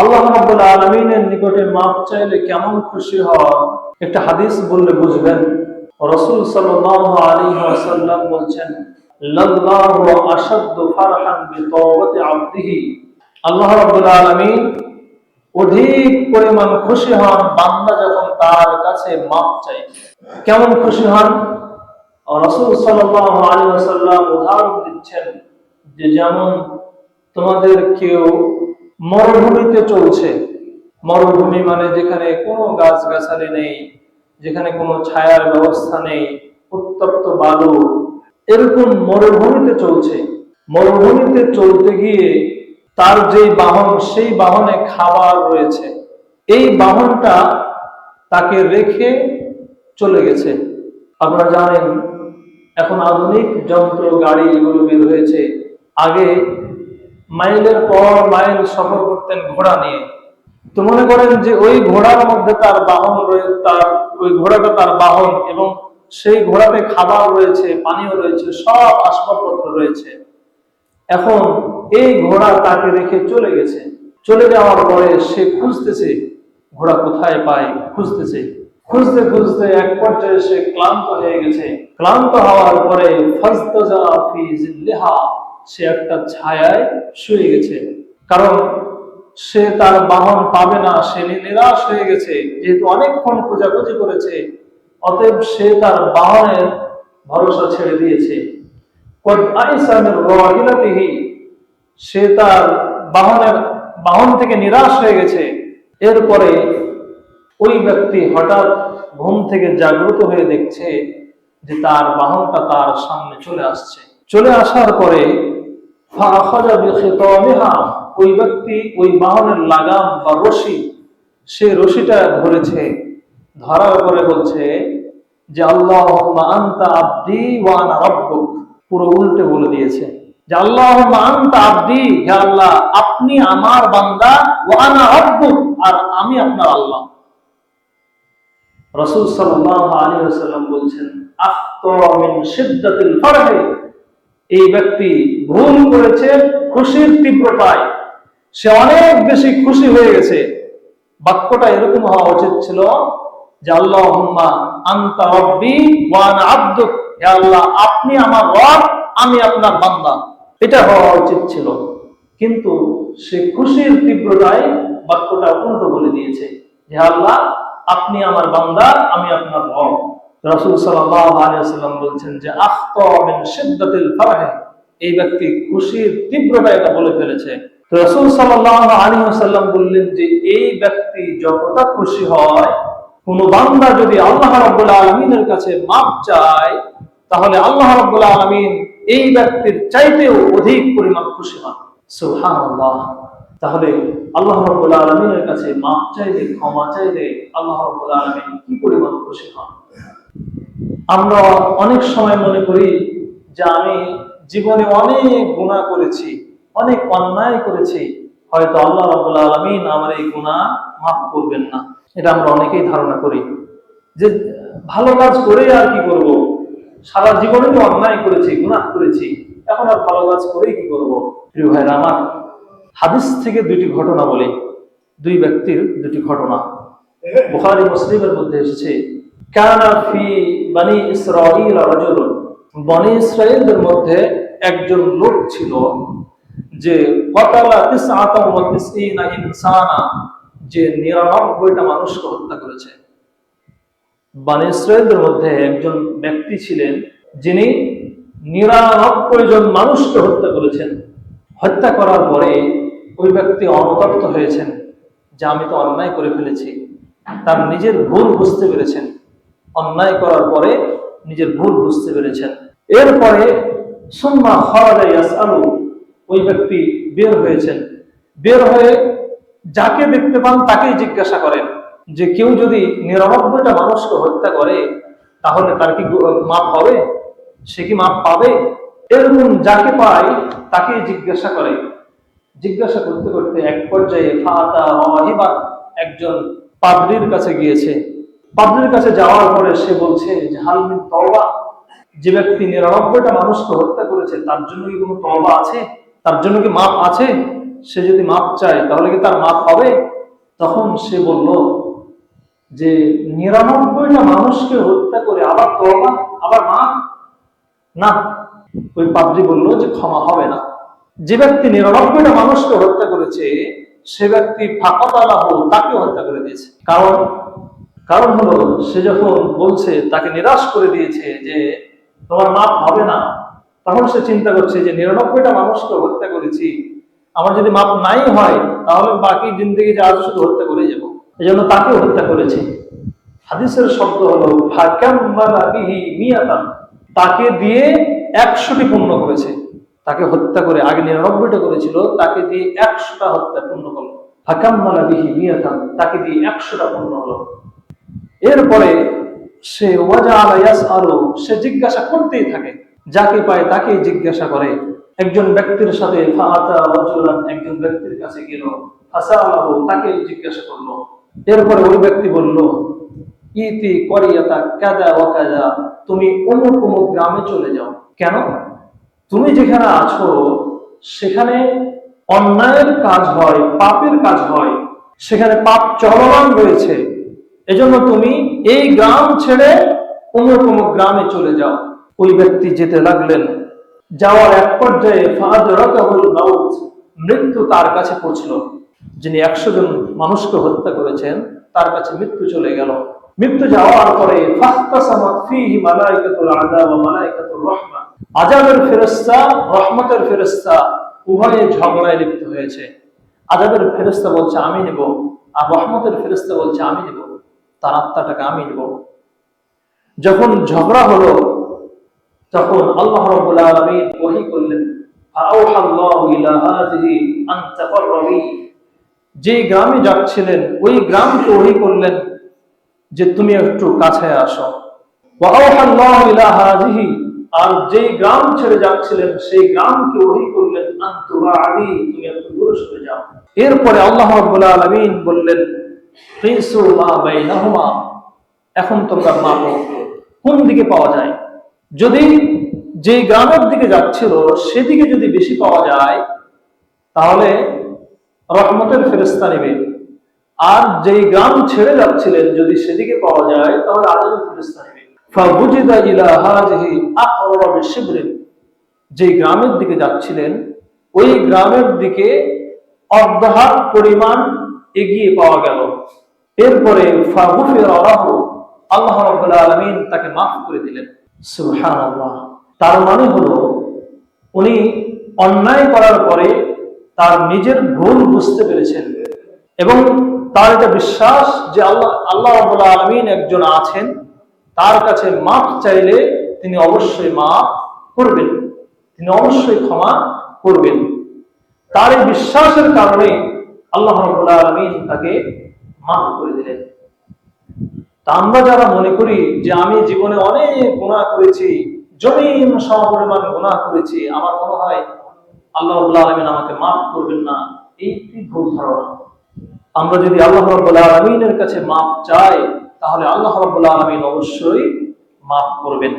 আল্লাহ রাব্বুল আলামিনের নিকটে মাপ চাইলে কেমন খুশি হন? একটা হাদিস বললে বুঝবেন। রাসূল সাল্লাল্লাহু আলাইহি ওয়াসাল্লাম বলছেন, লাল্লাহু আশাদ্দু ফারহান বিতাওবাতি আবদিহি। আল্লাহ রাব্বুল আলামিন অধিক পরিমাণ খুশি হন বান্দা যখন তার কাছে মাপ চায়। কেমন খুশি হন? রাসূল সাল্লাল্লাহু আলাইহি ওয়াসাল্লাম উদাহরণ দিচ্ছেন যে, যেমন তোমাদের কেউ মরুভূমিতে চলছে। মরুভূমি মানে যেখানে কোনো গাছ গাছালি নেই, যেখানে কোনো ছায়ার ব্যবস্থা নেই, উত্তপ্ত বালু। এরকম মরুভূমিতে চলছে। মরুভূমিতে চলতে গিয়ে তার যেই বাহন, সেই বাহনে খাবার রয়েছে। এই বাহনটা তাকে রেখে চলে গেছে। আপনারা জানেন, এখন আধুনিক যন্ত্র গাড়ি এগুলো বের হয়েছে। আগে মাইলের পর মাইল সফর করতেন ঘোড়া নিয়ে। তো মনে করেন যে ওই ঘোড়ার মধ্যে তার বাহন রয়েছে তার ওই ঘোড়াটা তার বাহন এবং সেই ঘোড়াতে খাবার রয়েছে, পানীয় রয়েছে, সব আসবাবপত্র রয়েছে। এখন এই ঘোড়া তাকে রেখে চলে গেছে। চলে যাওয়ার পরে সে খুঁজতেছে, ঘোড়া কোথায় পায়, খুঁজতেছে। খুঁজতে খুঁজতে এক পর্যায়ে সে ক্লান্ত হয়ে গেছে। ক্লান্ত হওয়ার পরে, ফাজতাজা ফি জিল্লিহা সে একটা ছায়ায় শুয়ে গেছে। কারণ সে তার বাহন পাবে না, সে নিরাশ হয়ে গেছে, যেহেতু অনেকক্ষণ খোঁজাখুঁজি করেছে। অতএব সে তার বাহনের ভরসা ছেড়ে দিয়েছে। সে তার বাহনের, বাহন থেকে নিরাশ হয়ে গেছে। এরপরে ওই ব্যক্তি হঠাৎ ঘুম থেকে জাগ্রত হয়ে দেখছে যে তার বাহনটা তার সামনে চলে আসছে। চলে আসার পরে ওই ব্যক্তি, ওই বাহনের লাগাম বা রশি, সে রশিটা ধরেছে, ধরার পরে বলছে যে আল্লাহ আন্তা আব্দি ওয়া আনা পুরো উল্টে বলে দিয়েছে যে আল্লাহ আন্তা আব্দি, হে আল্লাহ, আপনি আমার বান্দা, ওয়া আনা আর আমি আপনার আল্লাহ। রাসূল আলাইহি ওয়াসাল্লাম বলছেন আখতা মিন এই ব্যক্তি ভুল করেছে, খুশির তীব্রতায় সে অনেক বেশি খুশি হয়ে গেছে। বাক্যটা এরকম হওয়া উচিত ছিল যে, আল্লাহুম্মা আনতা রাব্বি ওয়া আনা হে আল্লাহ, আপনি আমার রব, আমি আপনার বান্দা। এটা হওয়া উচিত ছিল। কিন্তু সে খুশির তীব্রতায় বাক্যটা উল্টো বলে দিয়েছে যে আল্লাহ, আপনি আমার বান্দা, আমি আপনার রব। রাসূল সাল্লাল্লাহু বলছেন যে এই ব্যক্তি খুশির তীব্রতা এটা বলে ফেলেছে। বললেন যে, এই ব্যক্তি যতটা খুশি হয় বান্দা যদি আল্লাহ রাব্বুল কাছে মাপ চায়, তাহলে আল্লাহ এই ব্যক্তির চাইতেও অধিক পরিমাণ খুশি তাহলে আল্লাহ কাছে মাপ চাইলে, ক্ষমা চাইলে আল্লাহ রাব্বুল আলামিন কি পরিমাণ খুশি হন? আমরা অনেক সময় মনে করি যে আমি জীবনে অনেক গুনাহ করেছি, অনেক অন্যায় করেছি। হয়তো আল্লাহ রাব্বুল আলামিন আমার এই গুনাহ মাফ করবেন না। এটা আমরা অনেকেই ধারণা করি যে ভালো কাজ করে আর কি করব? সারা জীবনে তো অন্যায় করেছি, গুনাহ করেছি। এখন আর ভালো কাজ করেই কি করব? প্রিয় ভাইরা আমার হাদিস থেকে দুইটি ঘটনা বলি। দুই ব্যক্তির দুটি ঘটনা। বুখারী, মুসলিমের মধ্যে এসেছে। কানা ফি বানি ইসরাঈল রাজুলুন। বনি ইসরাঈলদের মধ্যে একজন লোক ছিল যে কতালা তিসআতা ওয়া তিসঈনা ইনসানা, যে 99টা মানুষকে হত্যা করেছে। বানি ইসরাঈলদের মধ্যে একজন ব্যক্তি ছিলেন যিনি 99 জন মানুষকে হত্যা করেছেন। হত্যা করার পরে ওই ব্যক্তি অনুতপ্ত হয়েছেন যে আমি তো অন্যায় করে ফেলেছি। তার নিজের ভুল বুঝতে পেরেছেন। অন্যায় করার পরে নিজের ভুল বুঝতে পেরেছেন। এরপরে সুম্মা খরাজা ইয়াসআলু ওই ব্যক্তি বের হয়েছেন। বের হয়ে যাকে দেখতে পান তাকেই জিজ্ঞাসা করেন যে, কেউ যদি নিরানব্বইটা মানুষকে হত্যা করে, তাহলে তার কি মাপ হবে? সে কি মাপ পাবে? এরকম যাকে পায় তাকেই জিজ্ঞাসা করে। জিজ্ঞাসা করতে করতে এক পর্যায়ে ফাতা একজন পাদ্রির কাছে গিয়েছে। পাদ্রির কাছে যাওয়ার পরে সে বলছে যে হালমিন তওবা। যে ব্যক্তি নিরানব্বইটা মানুষকে হত্যা করেছে, তার জন্য কি কোনো তওবা আছে? তার জন্য কি মাপ আছে? সে যদি মাপ চায়, তাহলে কি তার মাপ হবে? তখন সে বলল যে, নিরানব্বইটা মানুষকে হত্যা করে আবার তওবা? আবার মাপ? না। ওই পাদ্রী বলল যে, ক্ষমা হবে না। যে ব্যক্তি নিরানব্বইটা মানুষকে হত্যা করেছে, সে ব্যক্তি আলাহ তাকে হত্যা করে দিয়েছে। কারণ কারণ হলো, সে যখন বলছে, তাকে নিরাশ করে দিয়েছে যে তোমার মাপ হবে না, তখন সে চিন্তা করছে যে নিরানব্বইটা মানুষকে হত্যা করেছি। আমার যদি মাপ নাই হয়, তাহলে বাকি জিন্দগি যা আছে শুধু হত্যা করে যাব। এই জন্য তাকে হত্যা করেছে। হাদিসের শব্দ হলো তাকে দিয়ে একশোটি পূর্ণ করেছে। তাকে হত্যা করে আগে নিরানব্বইটা করেছিল, তাকে দিয়ে একশোটা হত্যা পূর্ণ করল। ফাকাম্মালা বিহি মিয়াতান। তাকে দিয়ে একশোটা পূর্ণ হলো। এরপরে সে ওয়াজা আলাইয়াস সে জিজ্ঞাসা করতেই থাকে, যাকে পায় তাকে জিজ্ঞাসা করে। একজন ব্যক্তির সাথে একজন ব্যক্তির কাছে গেল তাকে জিজ্ঞাসা করল। এরপরে ওই ব্যক্তি বলল, ইতি করিয়াতা কাদা ও কাদা, তুমি অমুক অমুক গ্রামে চলে যাও। কেন? তুমি যেখানে আছো, সেখানে অন্যায়ের কাজ হয়, পাপের কাজ হয়। সেখানে পাপ চলমান রয়েছে। এজন্য তুমি এই গ্রাম ছেড়ে অমুক অমুক গ্রামে চলে যাও। ওই ব্যক্তি যেতে লাগলেন। যাওয়ার এক পর্যায়ে মাউত মৃত্যু তার কাছে পৌঁছলো। যিনি একশো জন মানুষকে হত্যা করেছেন, তার কাছে মৃত্যু চলে গেল। মৃত্যু যাওয়ার পরে আযাবের ফেরেশতা, রহমতের ফেরেশতা উভয়ে ঝগড়ায় লিপ্ত হয়েছে। আযাবের ফেরেশতা বলছে, আমি নেব। আর রহমতের ফেরেশতা বলছে, আমি নেব। তার আত্মাটাকে আমি নেব। যখন ঝগড়া হলো, তখন আল্লাহ রাব্বুল আলামিন ওহী করলেন যে গ্রামে যাচ্ছিলেন, ওই গ্রামকে ওহী করলেন যে, তুমি একটু কাছে আসো। আর যে গ্রাম ছেড়ে যাচ্ছিলেন, সেই গ্রামকে ওহী করলেন আন তুবাদি তুমি একটু দূরে সরে যাও। এরপরে আল্লাহ রাব্বুল আলামিন বললেন এখন তোমরা মাপো। কোন দিকে পাওয়া যায়? যদি যে গ্রামের দিকে যাচ্ছিল, সেদিকে যদি বেশি পাওয়া যায়, তাহলে রহমতের ফেরেস্তা নেবে। আর যেই গ্রাম ছেড়ে যাচ্ছিলেন, যদি সেদিকে পাওয়া যায়, তাহলে আজাবের ফেরেস্তা নেবে। যে গ্রামের দিকে যাচ্ছিলেন, ওই গ্রামের দিকে অর্ধহাত পরিমাণ এগিয়ে পাওয়া গেল। এরপরে আল্লাহ আলামিন তাকে মাফ করে দিলেন। সুবহানাল্লাহ। তার মানে হলো, উনি অন্যায় করার পরে তার নিজের ভুল বুঝতে পেরেছেন এবং তার এটা বিশ্বাস যে আল্লাহ আল্লাহ রাব্বুল আলামিন একজন আছেন, তার কাছে মাফ চাইলে তিনি অবশ্যই মাফ করবেন। তিনি অবশ্যই ক্ষমা করবেন। তার এই বিশ্বাসের কারণে আল্লাহ রাব্বুল আলামিন তাকে মাফ করে দিলেন। তা আমরা যারা মনে করি যে আমি জীবনে অনেক গুণা করেছি, জমিন সমপরিমাণ গুণা করেছি, আমার মনে হয় আল্লাহ রাব্বুল আলামিন আমাকে মাফ করবেন না। এইটি ভুল ধারণা? আমরা যদি আল্লাহ রাব্বুল আলামিনের কাছে মাফ চাই, তাহলে আল্লাহ রাব্বুল আলামিন অবশ্যই মাফ করবেন।